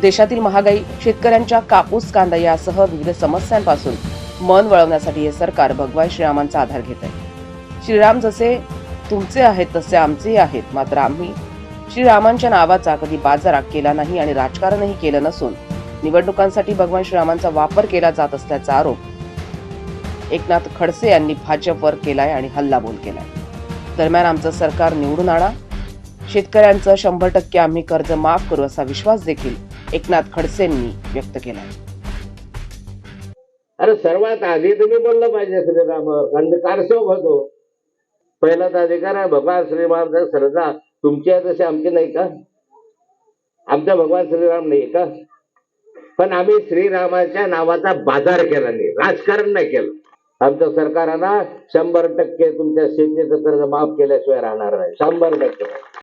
देशातील महागाई शेतकऱ्यांच्या कापूस कांदा यासह विविध समस्यांपासून मन वळवण्यासाठी हे सरकार भगवान श्रीरामांचा आधार घेत आहे. श्रीराम जसे तुमचे आहेत तसे आमचेही आहेत. मात्र आम्ही श्रीरामांच्या नावाचा कधी बाजारात केला नाही आणि राजकारणही केलं नसून निवडणुकांसाठी भगवान श्रीरामांचा वापर केला जात असल्याचा आरोप एकनाथ खडसे यांनी भाजपवर केलाय आणि हल्लाबोल केलाय. दरम्यान आमचं सरकार निवडून आणा. शेतकऱ्यांचं शंभर टक्के आम्ही कर्ज माफ करू असा विश्वास देखील एकनाथ खडसेंनी व्यक्त केला अरे सर्वात आधी तुम्ही बोललं पाहिजे श्रीरामावर कारण मी कारसेवक होतो. पहिलाच अधिकार आहे भगवान श्रीराम श्रद्धा तुमची आहे तशी नाही का? आमचा भगवान श्रीराम नाही का? पण आम्ही श्रीरामाच्या नावाचा बाजार केला नाही राजकारण नाही केलं. आमच्या सरकारांना शंभर टक्के तुमच्या शेतीचं कर्ज माफ केल्याशिवाय राहणार नाही शंभर टक्के.